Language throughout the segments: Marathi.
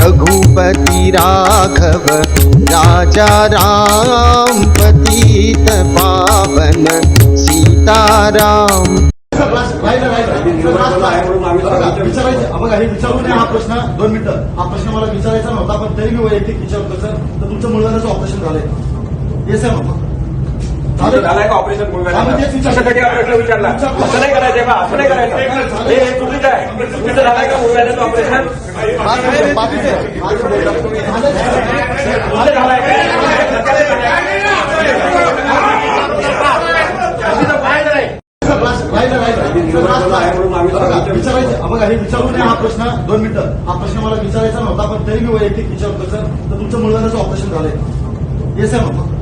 रघुपती राघव राजा राम पतित पावन सीताराम। विचारायचं हा प्रश्न दोन मिनिटं हा प्रश्न मला विचारायचा नव्हता पण तरी मी वैयक्तिक विचारतो सर. तर तुमच्या मुलगाचं ऑपरेशन झालंय. येस आहे मग. झालाय का ऑपरेशन मग. कशासाठी हा प्रश्न विचारला? असं नाही करायचं बा असं नाही करायचं. हे चुकीचं आहे. चुकीचं झालाय का मुलगाचं ऑपरेशन झालं झालाय. विचारायचं बघा हे विचारू नये हा प्रश्न दोन मिनिटं हा प्रश्न मला विचारायचा नव्हता पण तरी मी वैयक्तिक विचारतो सर. तर तुमच्या मुलगाचं ऑपरेशन झालंय. येस आहे मग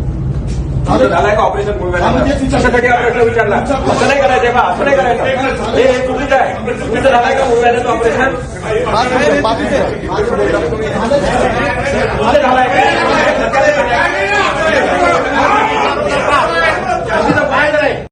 झालाय का ऑपरेशन विचारलं. कशासाठी हा प्रश्न विचारला? असं नाही करायचं बा असं नाही करायचं. हे चुकीचं आहे. चुकीचं झालाय का मुलगाचं ऑपरेशन झालं झालाय.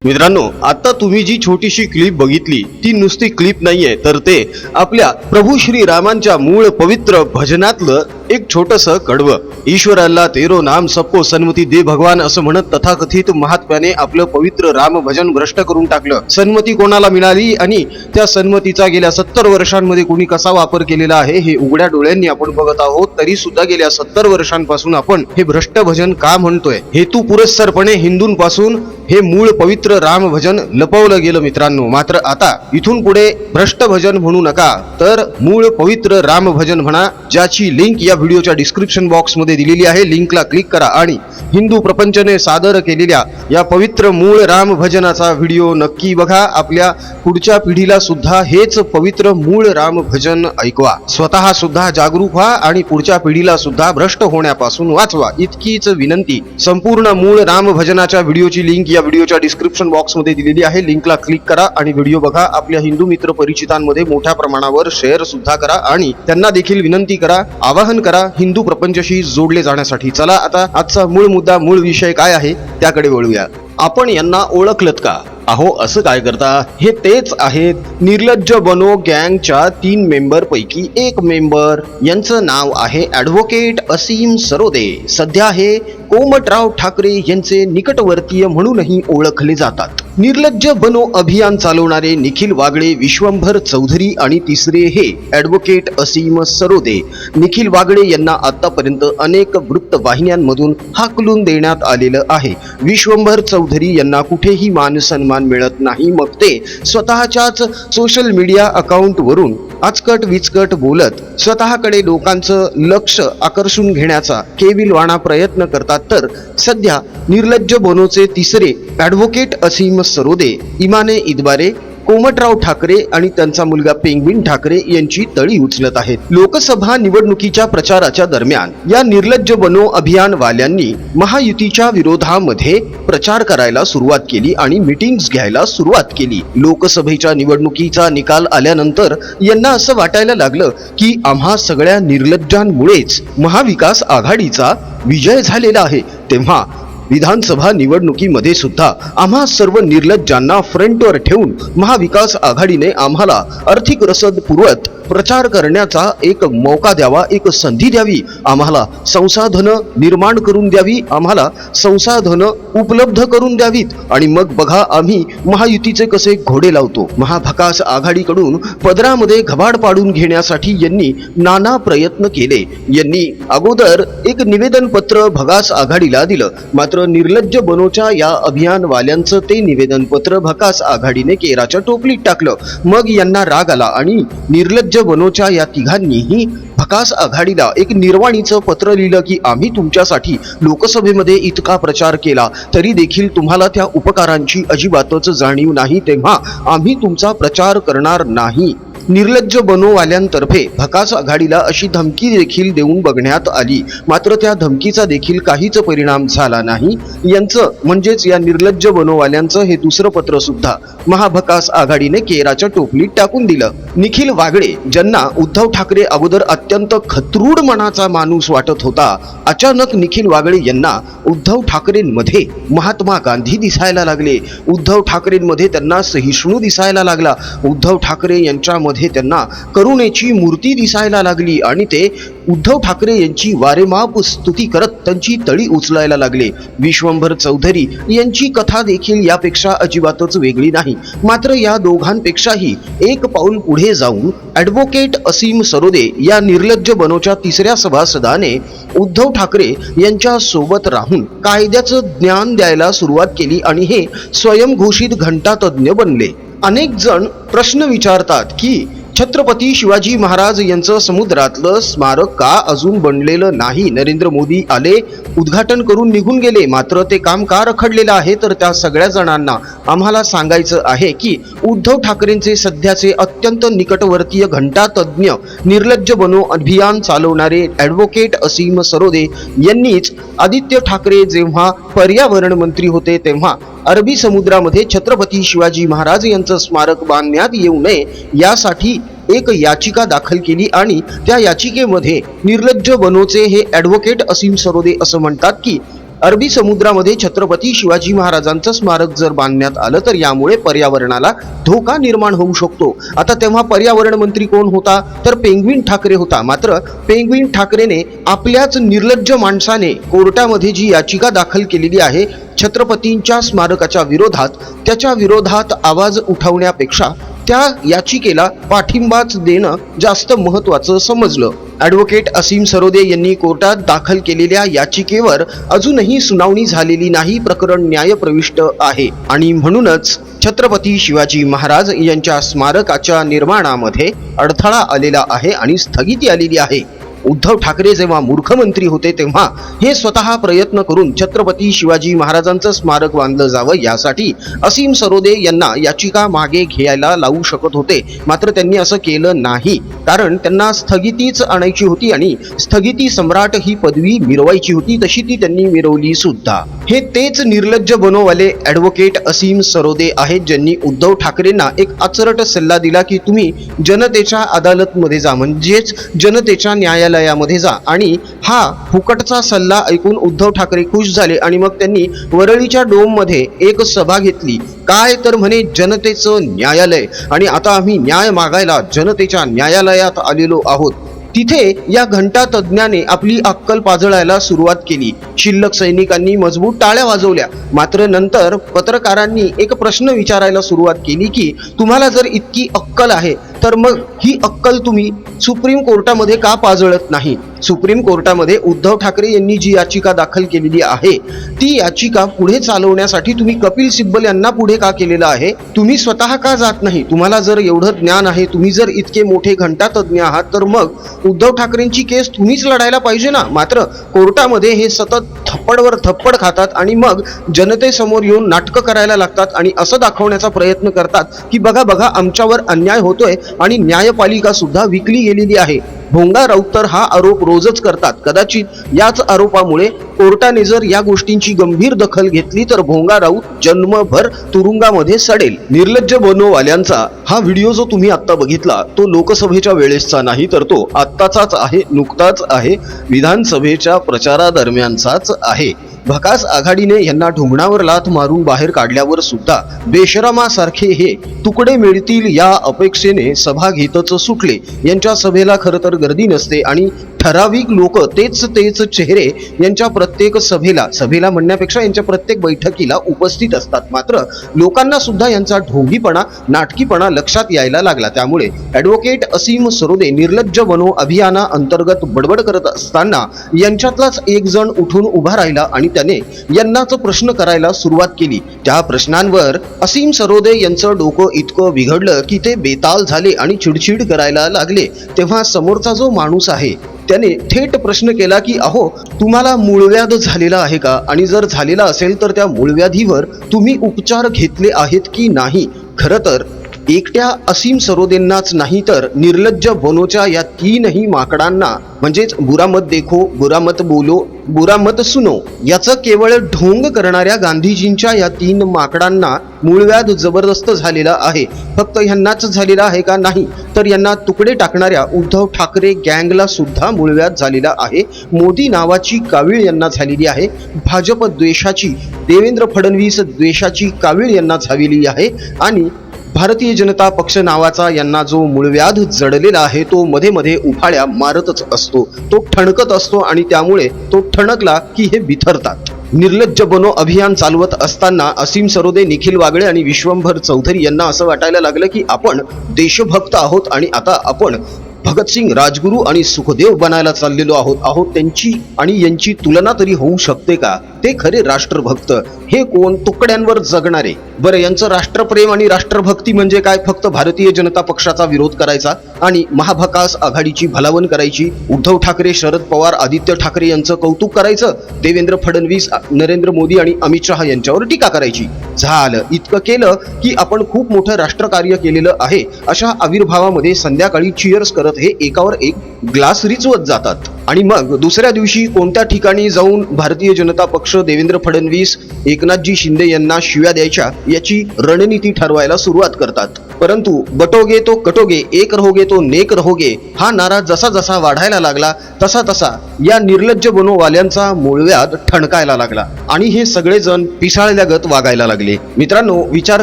मित्रांनो आता तुम्ही जी छोटीशी क्लिप बघितली ती नुसती क्लिप नाहीये तर ते आपल्या प्रभू श्री रामांच्या मूळ पवित्र भजनातलं एक छोटस कडवं. ईश्वराला तेरो नाम सबको सन्मती दे भगवान असं म्हणत तथाकथित महात्म्याने आपलं पवित्र राम भजन भ्रष्ट करून टाकलं. सन्मती कोणाला मिळाली आणि त्या सन्मतीचा गेल्या सत्तर वर्षांमध्ये कोणी कसा वापर केलेला आहे हे उघड्या डोळ्यांनी आपण बघत आहोत. तरी सुद्धा गेल्या सत्तर वर्षांपासून आपण हे भ्रष्ट भजन का म्हणतोय? हेतू पुरस्सरपणे हिंदूंपासून हे मूळ पवित्र राम भजन लपवलं गेलं मित्रांनो. मात्र आता इथून पुढे भ्रष्ट भजन म्हणू नका तर मूळ पवित्र राम भजन म्हणा ज्याची लिंक या व्हिडिओच्या डिस्क्रिप्शन बॉक्समध्ये दिलेली आहे. लिंकला क्लिक करा आणि हिंदू प्रपंचने सादर केलेल्या या पवित्र मूळ राम भजनाचा व्हिडिओ नक्की बघा. आपल्या पुढच्या पिढीला सुद्धा हेच पवित्र मूळ राम भजन ऐकवा. स्वतः सुद्धा जागरूक व्हा आणि पुढच्या पिढीला सुद्धा भ्रष्ट होण्यापासून वाचवा. इतकीच विनंती. संपूर्ण मूळ राम भजनाच्या व्हिडिओची लिंक या व्हिडिओच्या डिस्क्रिप्शन बॉक्समध्ये दिलेली आहे. लिंकला क्लिक करा आणि व्हिडिओ बघा. आपल्या हिंदू मित्र परिचितांमध्ये मोठ्या प्रमाणावर शेअर सुद्धा करा आणि त्यांना देखील विनंती करा आवाहन करा हिंदू प्रपंचशी जोडले जाण्यासाठी. चला आता आजचा मूळ मुद्दा मूळ विषय काय आहे त्याकडे वळूया. आपण यांना ओळखलत का? अहो असं काय करता? हे तेच आहेत. निर्लज्ज बनो गँगच्या तीन मेंबर पैकी एक मेंबर यांचं नाव आहे ऍडव्होकेट असीम सरोदे. सध्या हे कोमटराव ठाकरे यांचे निकटवर्तीय म्हणूनही ओळखले जातात. निर्लज्ज बनो अभियान चालवणारे निखिल वागळे विश्वंभर चौधरी आणि तिसरे हे ॲडव्होकेट असीम सरोदे. निखिल वागळे यांना आतापर्यंत अनेक वृत्तवाहिन्यांमधून हाकलून देण्यात आलेलं आहे. विश्वंभर चौधरी यांना कुठेही मान सन्मान मिळत नाही मग ते स्वतःच्याच सोशल मीडिया अकाउंटवरून आचकट विचकट बोलत स्वतःकडे लोकांचं लक्ष आकर्षून घेण्याचा केविलवाणा प्रयत्न करतात तर सध्या निर्लज्ज बोनोचे तिसरे ॲडव्होकेट असीम सरोदे इमाने इदबारे कोमटराव ठाकरे आणि त्यांचा मुलगा पेंगविन ठाकरे यांची तळी उचलत आहेत. लोकसभा निवडणुकीच्या प्रचाराच्या दरम्यान या निर्लज्ज बनो अभियान वाल्यांनी महायुतीच्या विरोधामध्ये प्रचार करायला सुरुवात केली आणि मिटिंग्स घ्यायला सुरुवात केली. लोकसभेच्या निवडणुकीचा निकाल आल्यानंतर यांना असं वाटायला लागलं की आम्हा सगळ्या निर्लज्जांमुळेच महाविकास आघाडीचा विजय झालेला आहे. तेव्हा विधानसभा निवडणुकीमध्ये सुद्धा आम्हा सर्व निर्लज्जांना फ्रंटवर ठेवून महाविकास आघाडीने आम्हाला आर्थिक रसद पुरवत प्रचार करण्याचा एक मौका द्यावा एक संधी द्यावी. आम्हाला संसाधनं निर्माण करून द्यावी आम्हाला संसाधनं उपलब्ध करून द्यावीत. आणि मग बघा आम्ही महायुतीचे कसे घोडे लावतो. महाभकास आघाडीकडून पदरामध्ये घबाड पाडून घेण्यासाठी यांनी नाना प्रयत्न केले. यांनी अगोदर एक निवेदन पत्र भगास आघाडीला दिलं. मात्र निर्लज्ज बनोच्या या अभियानवाल्यांचं ते निवेदनपत्र भकास आघाडीने केराच्या टोपलीत टाकलं. मग यांना राग आला आणि निर्लज्ज बनोच्या या तिघांनीही भकास आघाडीला एक निर्वाणीचं पत्र लिहिलं की आम्ही तुमच्यासाठी लोकसभेमध्ये इतका प्रचार केला तरी देखील तुम्हाला त्या उपकारांची अजिबातच जाणीव नाही तेव्हा आम्ही तुमचा प्रचार करणार नाही. निर्लज्ज बनोवाल्यांतर्फे भकास आघाडीला अशी धमकी देखील देऊन बघण्यात आली. मात्र त्या धमकीचा देखील काहीच परिणाम झाला नाही. यांचं म्हणजेच या निर्लज्ज बनोवाल्यांचं हे दुसरं पत्र सुद्धा महाभकास आघाडीने केराच्या टोपलीत टाकून दिलं. निखिल वागळे ज्यांना उद्धव ठाकरे अगोदर अत्यंत खतरूड मनाचा माणूस वाटत होता अचानक निखिल वागळे यांना उद्धव ठाकरेंमध्ये महात्मा गांधी दिसायला लागले. उद्धव ठाकरेंमध्ये त्यांना सहिष्णू दिसायला लागला. उद्धव ठाकरे यांच्यामध्ये त्यांना करुणेची मूर्ती दिसायला लागली आणि ते उद्धव ठाकरे यांची वारेमाप स्तुती करत त्यांची तळी उचलायला लागले. विश्वंभर चौधरी यांची कथा देखील यापेक्षा अजिबातच वेगळी नाही. मात्र या दोघांपेक्षाही एक पाऊल पुढे जाऊन ॲडव्होकेट असीम सरोदे या निर्लज्ज बनोच्या तिसऱ्या सभासदाने उद्धव ठाकरे यांच्या सोबत राहून कायद्याचं ज्ञान द्यायला सुरुवात केली आणि हे स्वयंघोषित घंटातज्ञ बनले. अनेक जण प्रश्न विचारतात की छत्रपती शिवाजी महाराज यांचं समुद्रातलं स्मारक का अजून बनलेलं नाही? नरेंद्र मोदी आले उद्घाटन करून निघून गेले मात्र ते काम का रखडलेलं आहे? तर त्या सगळ्या जणांना आम्हाला सांगायचं आहे की उद्धव ठाकरेंचे सध्याचे अत्यंत निकटवर्तीय घंटातज्ञ निर्लज्ज बनो अभियान चालवणारे ॲडव्होकेट असीम सरोदे यांनीच आदित्य ठाकरे जेव्हा पर्यावरण मंत्री होते तेव्हा अरबी समुद्रामध्ये छत्रपती शिवाजी महाराज यांचं स्मारक बांधण्यात येऊ नये यासाठी एक याचिका दाखल केली आणि त्या याचिकेमध्ये निर्लज्ज बनोचे हे ॲडव्होकेट असीम सरोदे असं म्हणतात की अरबी समुद्रामध्ये छत्रपती शिवाजी महाराजांचं स्मारक जर बांधण्यात आलं तर यामुळे पर्यावरणाला धोका निर्माण होऊ शकतो. आता तेव्हा पर्यावरण मंत्री कोण होता? तर पेंग्विन ठाकरे होता. मात्र पेंग्विन ठाकरेने आपल्याच निर्लज्ज माणसाने कोर्टामध्ये जी याचिका दाखल केलेली आहे छत्रपतींच्या स्मारकाच्या विरोधात त्याच्या विरोधात आवाज उठवण्यापेक्षा त्या याचिकेला पाठिंबाच देणं जास्त महत्वाचं समजलं. ॲडव्होकेट असीम सरोदे यांनी कोर्टात दाखल केलेल्या याचिकेवर अजूनही सुनावणी झालेली नाही प्रकरण न्यायप्रविष्ट आहे. आणि म्हणूनच छत्रपती शिवाजी महाराज यांच्या स्मारकाच्या निर्माणामध्ये अडथळा आलेला आहे आणि स्थगिती आलेली आहे. उद्धव ठाकरे जेव्हा मूर्खमंत्री होते तेव्हा हे स्वतः प्रयत्न करून छत्रपती शिवाजी महाराजांचं स्मारक बांधलं जावं यासाठी असीम सरोदे यांना याचिका मागे घ्यायला लावू शकत होते. मात्र त्यांनी असं केलं नाही. कारण त्यांना स्थगितीच आणायची होती आणि स्थगिती सम्राट ही पदवी मिरवायची होती तशी ती त्यांनी मिरवली सुद्धा. हे तेच निर्लज्ज बनोवाले ॲडव्होकेट असीम सरोदे आहेत ज्यांनी उद्धव ठाकरेंना एक अचरट सल्ला दिला की तुम्ही जनतेच्या अदालतमध्ये जा. म्हणजेच जनतेच्या न्यायालयामध्ये जा. आणि हा फुकटचा सल्ला ऐकून उद्धव ठाकरे खुश झाले आणि मग त्यांनी वरळीच्या डोममध्ये एक सभा घेतली. काय तर म्हणे जनतेचं न्यायालय. आणि आता आम्ही न्याय मागायला जनतेच्या न्यायालयात आलेलो आहोत. तिथे या घंटा तज्ज्ञाने आपली अक्कल पाजळायला सुरुवात केली. शिल्लक सैनिकांनी मजबूत टाळ्या वाजवल्या. मात्र नंतर पत्रकारांनी एक प्रश्न विचारायला सुरुवात केली की तुम्हाला जर इतकी अक्कल आहे तर मग ही अक्कल तुम्ही सुप्रीम कोर्टामध्ये का पाजळत नाही? सुप्रीम कोर्टामध्ये उद्धव ठाकरे यांनी जी याचिका दाखल केलेली आहे ती याचिका पुढे चालवण्यासाठी तुम्ही कपिल सिब्बल यांना पुढे का केलेलं आहे? तुम्ही स्वतः का जात नाही? तुम्हाला जर एवढं ज्ञान आहे तुम्ही जर इतके मोठे घंटा तज्ज्ञ आहात तर मग उद्धव ठाकरेंची केस तुम्हीच लढायला पाहिजे ना? मात्र कोर्टामध्ये हे सतत थप्पडवर थप्पड खातात आणि मग जनतेसमोर येऊन नाटकं करायला लागतात आणि असं दाखवण्याचा प्रयत्न करतात की बघा बघा आमच्यावर अन्याय होतोय आणि न्यायपालिका सुद्धा विकली गेलेली आहे. भोंगा राऊत तर हा आरोप रोजच करतात. कदाचित याच आरोपामुळे कोर्टाने जर या गोष्टींची गंभीर दखल घेतली तर भोंगा राऊत जन्मभर तुरुंगामध्ये सडेल. निर्लज्ज बनोवाल्यांचा हा व्हिडिओ जो तुम्ही आत्ता बघितला तो लोकसभेच्या वेळेसचा नाही तर तो आत्ताचाच आहे नुकताच आहे विधानसभेच्या प्रचारादरम्यानचाच आहे. भकास आघाडीने यांना ढोंगणावर लाथ मारून बाहेर काढल्यावर सुद्धा बेशरामासारखे हे तुकडे मिळतील या अपेक्षेने सभा घेतच सुटले. यांच्या सभेला खरं तर गर्दी नसते आणि ठराविक लोक तेच तेच चेहरे यांच्या प्रत्येक सभेला सभेला म्हणण्यापेक्षा यांच्या प्रत्येक बैठकीला उपस्थित असतात. मात्र लोकांना सुद्धा यांचा ढोंगीपणा नाटकीपणा लक्षात यायला लागला. त्यामुळे ॲडव्होकेट असीम सरोदे निर्लज्ज बनो अभियाना अंतर्गत बडबड करत असताना यांच्यातलाच एक जण उठून उभा राहिला आणि त्याने यांनाच प्रश्न करायला सुरुवात केली. त्या प्रश्नांवर असीम सरोदे यांचं डोकं इतकं बिघडलं की ते बेताल झाले आणि चिडचिड करायला लागले. तेव्हा समोरचा जो माणूस आहे त्याने थेट प्रश्न केला की अहो तुम्हाला मूळव्याध झालेला आहे का? आणि जर झालेला असेल तर त्या मूळव्याधीवर तुम्ही उपचार घेतले आहेत की नाही? खरं तर एकट्या असीम सरोदेंनाच नाही तर निर्लज्ज बोनोच्या या तीनही माकडांना म्हणजेच बुरा मत देखो बुरा मत बोलो बुरा मत सुनो याचं केवळ ढोंग करणाऱ्या गांधीजींच्या या तीन माकडांना मूळव्याध जबरदस्त झालेला आहे. फक्त ह्यांनाच झालेला आहे का नाही तर यांना तुकडे टाकणाऱ्या उद्धव ठाकरे गँगला सुद्धा मूळव्याध झालेला आहे. मोदी नावाची कावीळ यांना झालेली आहे. भाजप द्वेषाची देवेंद्र फडणवीस द्वेषाची कावीळ यांना झालेली आहे. आणि भारतीय जनता पक्ष नावाचा यांना जो मूळव्याध जडलेला आहे तो मध्ये मध्ये उफाळ्या मारतच असतो. तो ठणकत असतो आणि त्यामुळे तो ठणकला की हे बिथरतात. निर्लज्ज बनो अभियान चालवत असताना असीम सरोदे निखिल वागळे आणि विश्वंभर चौधरी यांना असं वाटायला लागलं की आपण देशभक्त आहोत आणि आता आपण भगतसिंग राजगुरू आणि सुखदेव बनायला चाललेलो आहोत. आहोत त्यांची आणि यांची तुलना तरी होऊ शकते का? ते खरे राष्ट्रभक्त. हे कोण? तुकड्यांवर जगणारे. बरं यांचं राष्ट्रप्रेम आणि राष्ट्रभक्ती म्हणजे काय? फक्त भारतीय जनता पक्षाचा विरोध करायचा आणि महाभकास आघाडीची भलावण करायची? उद्धव ठाकरे शरद पवार आदित्य ठाकरे यांचं कौतुक करायचं? देवेंद्र फडणवीस नरेंद्र मोदी आणि अमित शहा यांच्यावर टीका करायची? झालं. इतकं केलं की आपण खूप मोठं राष्ट्रकार्य केलेलं आहे. अशा आविर्भावामध्ये संध्याकाळी चिअर्स करत हे एकावर एक ग्लास रिचवत जातात. आणि मग दुसऱ्या दिवशी कोणत्या ठिकाणी जाऊन भारतीय जनता पक्ष देवेंद्र फडणवीस एकनाथजी शिंदे यांना शिव्या द्यायच्या याची रणनीती ठरवायला सुरुवात करतात. परंतु बटोगे तो कटोगे एक रहोगे तो नेक रहोगे. हा नारा जसा जसा वाढायला लागला तसा तसा या निर्लज्ज बनोवाल्यांचा मूळव्याध ठणकायला लागला. आणि हे सगळेजण पिसाळल्यागत वागायला लागले. मित्रांनो विचार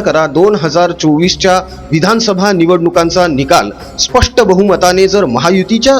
करा दोन हजार चोवीसच्या विधानसभा निवडणुकांचा निकाल स्पष्ट बहुमताने जर महायुतीच्या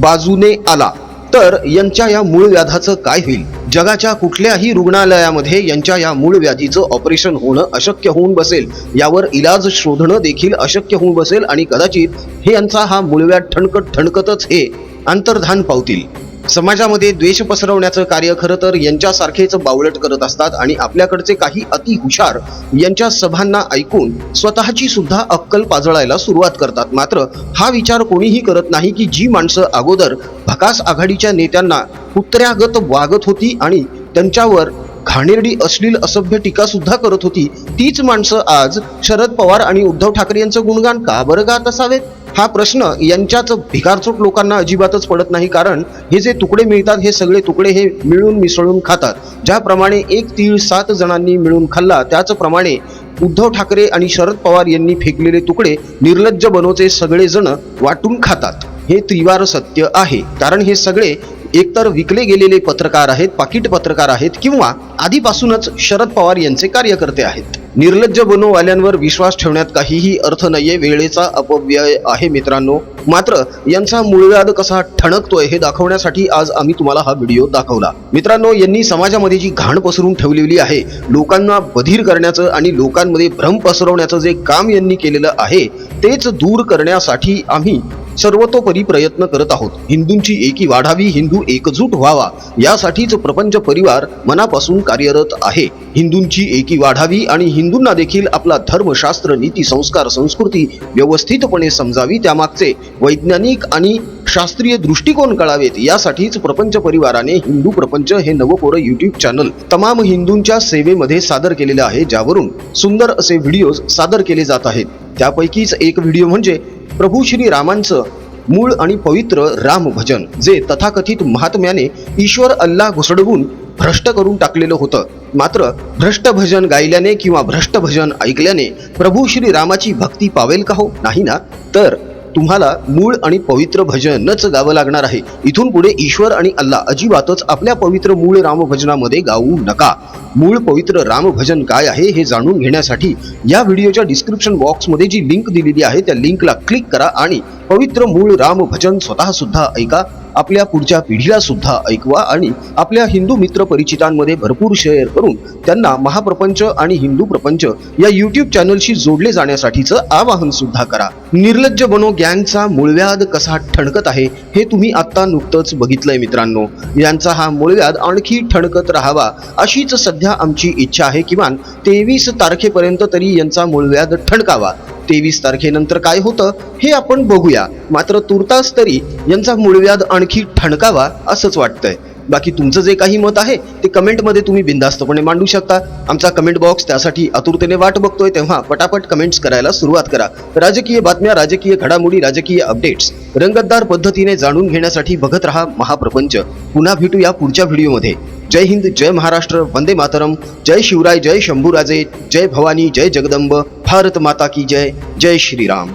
बाजूने आला तर यांच्या या मूळ व्याधाचं काय होईल? जगाच्या कुठल्याही रुग्णालयामध्ये यांच्या या मूळ व्याधीचं ऑपरेशन होणं अशक्य होऊन बसेल यावर इलाज शोधणं देखील अशक्य होऊन बसेल आणि कदाचित हे यांचा हा मूळव्याध ठणकत ठणकतच हे अंतर्धान पावतील. समाजामध्ये द्वेष पसरवण्याचं कार्य खरं तर यांच्यासारखेच बावळट करत असतात आणि आपल्याकडचे काही अति हुशार यांच्या सभांना ऐकून स्वतःची सुद्धा अक्कल पाजळायला सुरुवात करतात. मात्र हा विचार कोणीही करत नाही की जी माणसं अगोदर भकास आघाडीच्या नेत्यांना कुत्र्यागत वागत होती आणि त्यांच्यावर घाणेरडी अश्लील असभ्य टीका सुद्धा करत होती तीच माणसं आज शरद पवार आणि उद्धव ठाकरे यांचं गुणगान का बरं गात असावेत? हा प्रश्न यांच्याच भिकारचोट लोकांना अजिबातच पडत नाही कारण हे जे तुकडे मिळतात हे सगळे तुकडे हे मिळून मिसळून खातात. ज्याप्रमाणे एक तीळ सात जणांनी मिळून खाल्ला त्याचप्रमाणे उद्धव ठाकरे आणि शरद पवार यांनी फेकलेले तुकडे निर्लज्ज बनवचे सगळेजण वाटून खातात. हे त्रिवार सत्य आहे. कारण हे सगळे एकतर विकले गेलेले पत्रकार आहेत पाकिट पत्रकार आहेत किंवा आधीपासूनच शरद पवार यांचे कार्यकर्ते आहेत. निर्लज्ज बनोवाल्यांवर विश्वास ठेवण्यात काहीही अर्थ नाहीये. वेळेचा अपव्यय आहे मित्रांनो. मात्र यांचा मूळव्याध कसा ठणकतोय हे दाखवण्यासाठी आज आम्ही तुम्हाला हा व्हिडिओ दाखवला. मित्रांनो यांनी समाजामध्ये जी घाण पसरून ठेवलेली आहे लोकांना बधीर करण्याचं आणि लोकांमध्ये भ्रम पसरवण्याचं जे काम यांनी केलेलं आहे तेच दूर करण्यासाठी आम्ही सर्वतोपरी प्रयत्न करत आहोत. हिंदूंची एकी वाढावी हिंदू एकजूट व्हावा यासाठीच प्रपंच परिवार मनापासून कार्यरत आहे. हिंदूंची एकी वाढावी आणि हिंदूंना देखील आपला धर्मशास्त्र नीती संस्कार संस्कृती व्यवस्थितपणे समजावी त्यामागचे वैज्ञानिक आणि शास्त्रीय दृष्टिकोन कळावेत यासाठीच प्रपंच परिवाराने हिंदू प्रपंच हे नवकोरं युट्यूब चॅनल तमाम हिंदूंच्या सेवेमध्ये सादर केलेले आहे ज्यावरून सुंदर असे व्हिडिओज सादर केले जात आहेत. त्यापैकीच एक व्हिडिओ म्हणजे प्रभू श्री रामांचं मूळ आणि पवित्र राम भजन जे तथाकथित महात्म्याने ईश्वर अल्ला घुसडवून भ्रष्ट करून टाकलेलं होतं. मात्र भ्रष्ट भजन गायल्याने किंवा भ्रष्ट भजन ऐकल्याने प्रभू श्री रामाची भक्ती पावेल का हो? नाही ना? तर तुम्हाला मूळ आणि पवित्र भजनच गावं लागणार आहे. इथून पुढे ईश्वर आणि अल्लाह अजिबातच आपल्या पवित्र मूळ रामभजनामध्ये गाऊ नका. मूळ पवित्र रामभजन काय आहे हे जाणून घेण्यासाठी या व्हिडिओच्या डिस्क्रिप्शन बॉक्समध्ये जी लिंक दिलेली आहे त्या लिंकला क्लिक करा आणि पवित्र मूळ रामभजन स्वतः सुद्धा ऐका आपल्या पुढच्या पिढीला सुद्धा ऐकवा आणि आपल्या हिंदू मित्र परिचितांमध्ये भरपूर शेअर करून त्यांना महाप्रपंच आणि हिंदू प्रपंच या युट्यूब चॅनलशी जोडले जाण्यासाठीचं आवाहन सुद्धा करा. निर्लज्ज बनो गँगचा मूळव्याद कसा ठणकत आहे हे तुम्ही आत्ता नुकतंच बघितलंय मित्रांनो. यांचा हा मूळव्याद आणखी ठणकत राहावा अशीच सध्या सध्या आमची इच्छा आहे किमान तेवीस तारखेपर्यंत तरी यांचा मूळव्याध ठणकावा. तेवीस तारखेनंतर काय होतं हे आपण बघूया. मात्र तुर्तास तरी यांचा मूळव्याध आणखी ठणकावा असंच वाटतंय. बाकी तुमचं जे काही मत आहे ते कमेंटमध्ये तुम्ही बिंदास्तपणे मांडू शकता. आमचा कमेंट बॉक्स त्यासाठी आतुरतेने वाट बघतोय तेव्हा पटापट कमेंट्स करायला सुरुवात करा. राजकीय बातम्या राजकीय घडामोडी राजकीय अपडेट्स. रंगतदार पद्धतीने जाणून घेण्यासाठी बघत रहा महाप्रपंच. पुन्हा भेटूया पुढच्या व्हिडिओमध्ये. जय हिंद जय महाराष्ट्र वंदे मातरम. जय शिवराय जय शंभूराजे जय भवानी जय जगदंब. भारत माता की जय. जय श्रीराम.